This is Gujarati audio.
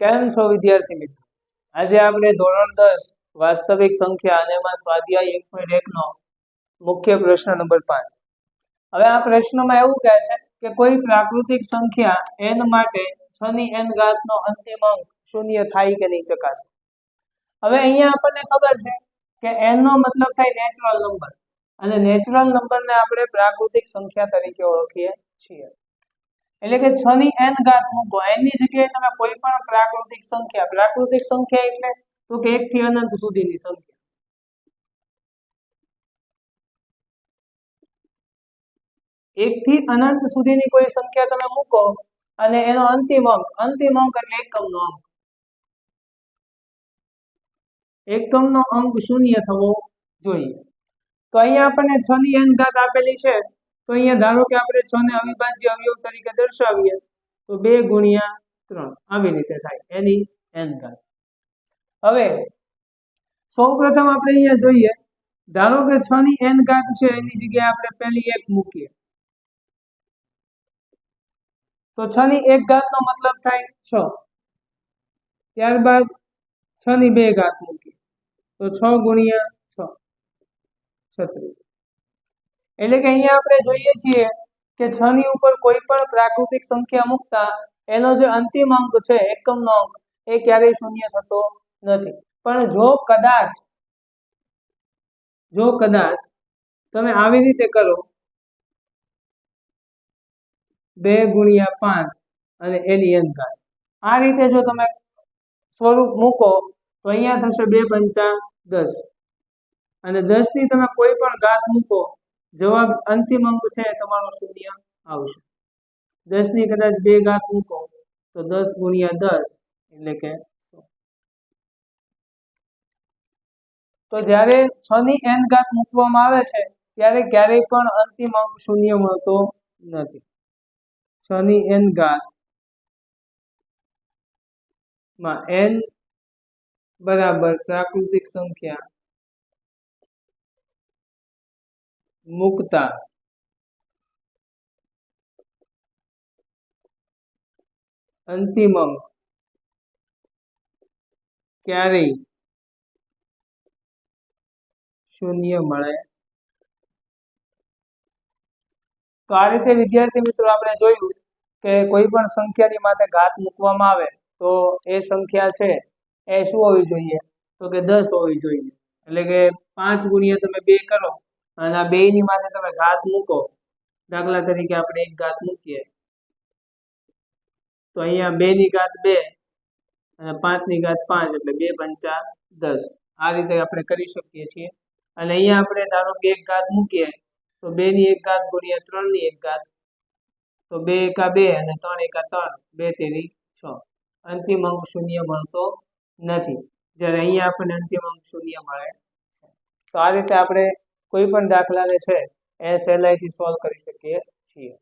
કેમ છો વિદ્યાર્થી મિત્રો? આજે આપણે ધોરણ દસ, વાસ્તવિક સંખ્યા અને એમાં સ્વાધ્યાય એક પોઈન્ટ એક નો મુખ્ય પ્રશ્ન નંબર પાંચ. હવે આ પ્રશ્નમાં એવું કહે છે કે કોઈ પ્રાકૃતિક સંખ્યા એન માટે છ ની n ઘાતનો અંતિમ અંક શૂન્ય થાય કે નહીં ચકાસો? હવે અહીંયા આપણને ખબર છે કે એન નો મતલબ થાય નેચરલ નંબર અને નેચરલ નંબરને આપણે પ્રાકૃતિક સંખ્યા તરીકે ઓળખીએ છીએ. એટલે કે છ ની એન ઘાત મૂકો n ની જગ્યાએ તમે કોઈ પણ પ્રાકૃતિક સંખ્યા પ્રાકૃતિક સંખ્યા એટલે તો કે એક થી અનંત સુધીની સંખ્યા. એક થી અનંત સુધીની કોઈ સંખ્યા તમે મૂકો અને એનો અંતિમ અંક અંતિમ અંક એટલે એકમનો અંક. એકમનો અંક શૂન્ય થવો જોઈએ. તો અહીંયા આપણને છ ની એન ઘાત આપેલી છે. તો અહીંયા ધારો કે આપણે છ ને અવિભાજ્ય અવયવ તરીકે દર્શાવીએ, તો બે ગુણ્યા ત્રણ આવી રીતે થાય. એની એન ઘાત હવે, સૌપ્રથમ આપણે અહીંયા જોઈએ, ધારો કે છ ની એન ઘાત છે, એની જગ્યાએ આપણે પહેલી એક મૂકીએ. તો છ ની એક ઘાત નો મતલબ થાય છ. ત્યારબાદ છ ની બે ઘાત મૂકીએ. તો છ ગુણ્યા છ, છત્રીસ. એટલે કે અહીંયા આપણે જોઈએ છીએ કે છ ની ઉપર કોઈ પણ પ્રાકૃતિક સંખ્યા મૂકતા એનો જે અંતિમ અંક છે, એકમનો અંક, એ ક્યારેય શૂન્ય થતો નથી. પણ જો કદાચ જો કદાચ તમે આવી રીતે કરો, બે ગુણ્યા પાંચ અને એની અંકાર આ રીતે જો તમે સ્વરૂપ મૂકો, તો અહીંયા થશે બે પંચા દસ. અને દસની તમે કોઈ પણ ઘાત મૂકો જવાબ અંતિમ અંક છે, તમારો શૂન્ય આવશે. દસની કદાચ બે ઘાત મૂકો, તો દસ ગુણ્યા દસ, એટલે કે સો. તો જ્યારે છ ની એન ઘાત મૂકવામાં આવે છે, ત્યારે ક્યારેય પણ અંતિમ અંક શૂન્ય મળતો નથી. છ ની એન ઘાતમાં એન બરાબર પ્રાકૃતિક સંખ્યા મુકતા. અંતિમ ક્યારેય શૂન્ય મળે. તો આ રીતે વિદ્યાર્થી મિત્રો આપણે જોયું કે કોઈ પણ સંખ્યાની માથે ઘાત મૂકવામાં આવે તો એ સંખ્યા છે એ શું હોવી જોઈએ? તો કે દસ હોવી જોઈએ. એટલે કે પાંચ ગુણ્યા તમે બે કરો અને આ બેની માથે તમે ઘાત મૂકો. દાખલા તરીકે આપણે એક ઘાત મૂકીએ. તો અહીંયા બે ની ઘાત બે અને પાંચની ઘાત પાંચ એટલે બે પંચા દસ. આ રીતે આપણે કરી શકીએ છીએ. અને અહીંયા આપણે ધારો કે એક ઘાત મૂકીએ, તો બે ની એક ઘાત ગુણ્યા ત્રણની એક ઘાત. તો બે એકા બે અને ત્રણ એકા ત્રણ, બે તેરી છ. અંતિમ અંક શૂન્ય મળતો નથી. જ્યારે અહીંયા આપણને અંતિમ અંક શૂન્ય મળે છે. તો આ રીતે આપણે કોઈ પણ દાખલાને છે એ સહેલાઈથી સોલ્વ કરી શકીએ છીએ.